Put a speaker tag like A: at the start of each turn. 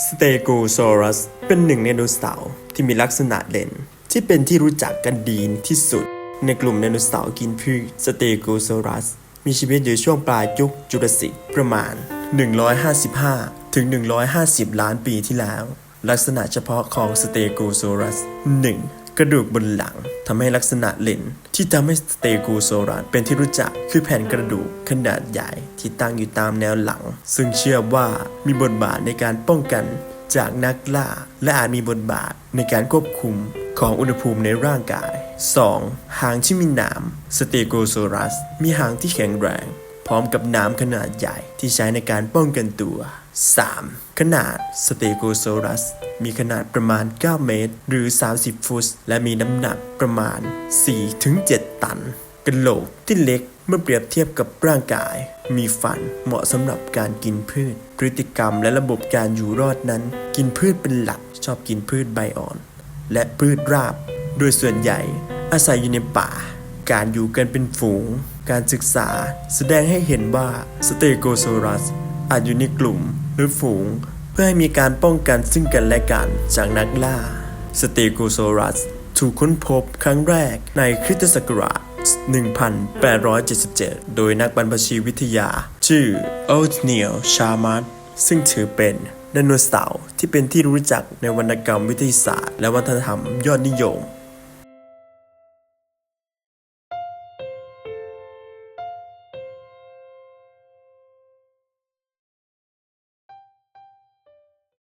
A: สเตโกซอรัสเป็นหนึ่งในไดโนเสาร์ที่มีลักษณะเด่น ที่เป็นที่รู้จักกันดีที่สุด ในกลุ่มไดโนเสาร์กินพืชสเตโกซอรัส มีชีวิตอยู่ช่วงปลายยุคจูราสิกประมาณ 155 ถึง 150 ล้านปีที่แล้ว ลักษณะเฉพาะของสเตโกซอรัส 1. กระดูกบนหลัง ทำให้ลักษณะเลนที่ทำให้สเตโกซรัสเป็นที่รู้จักคือแผ่นกระดูกขนาดใหญ่ที่ตั้งอยู่ตามแนวหลัง ซึ่งเชื่อว่ามีบทบาทในการป้องกันจากนักล่า และอาจมีบทบาทในการควบคุมของอุณหภูมิในร่างกาย 2. หางที่มีหนามสเตโกโซรัส มีหางที่แข็งแรง ร้อมกับน้ำขนาดใหญ่ที่ใช้ในการป้องกันตัว 3. ขนาดสเตโกโซรัส มีขนาดประมาณ 9 เมตร หรือ 30 ฟุต และมีน้ำหนักประมาณ 4-7 ตันกระโหลกที่เล็กเมื่อเปรียบเทียบกับร่างกาย มีฟันเหมาะสำหรับการกินพืช พฤติกรรมและระบบการอยู่รอดนั้น กินพืชเป็นหลักชอบกินพืชใบอ่อน และพืชราบ โดยส่วนใหญ่อาศัยอยู่ในป่า การอยู่กันเป็นฝูง การศึกษา แสดงให้เห็นว่าสเตโกโซรัสอาจอยู่ในกลุ่มหรือฝูง เพื่อให้มีการป้องกันซึ่งกันและกันจากนักล่า สเตโกโซรัสถูกค้นพบครั้งแรกในคริสตศักราช 1877 โดยนักบรรพชีวิทยา ชื่อโอทเนียลชามาร์ซึ่งถือเป็นไดโนเสาร์ที่เป็นที่รู้จักในวรรณกรรมวิทยาศาสตร์ และวัฒนธรรมยอดนิยม